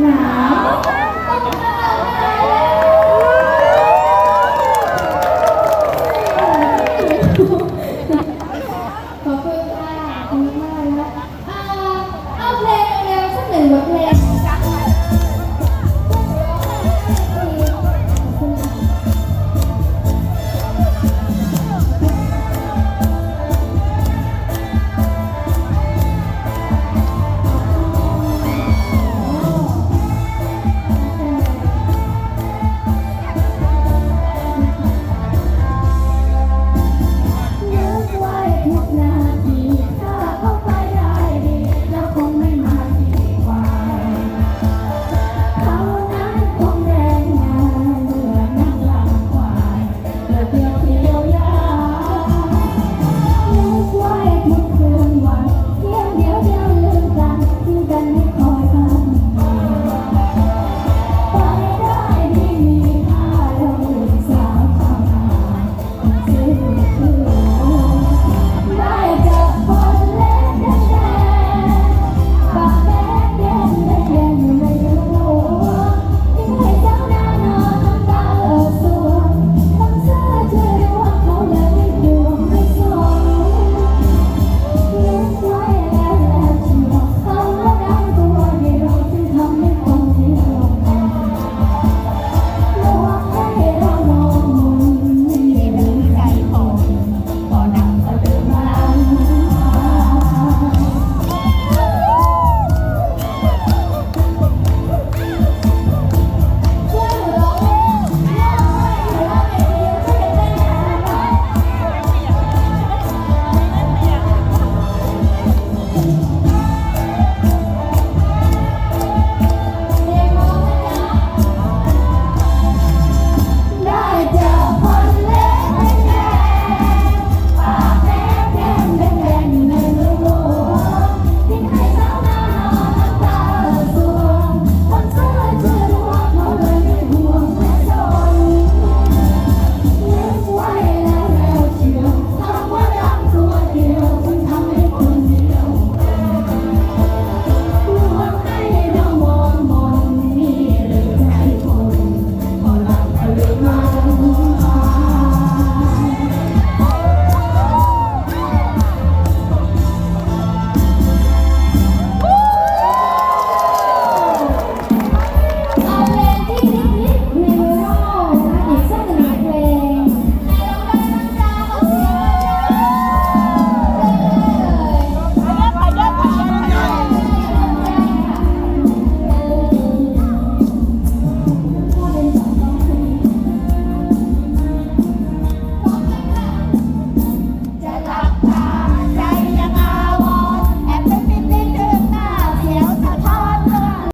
หนาวขอบคุณค่ะขอบคุณมากนะเอาเพลงเร็วสักหนึ่งบทเพลง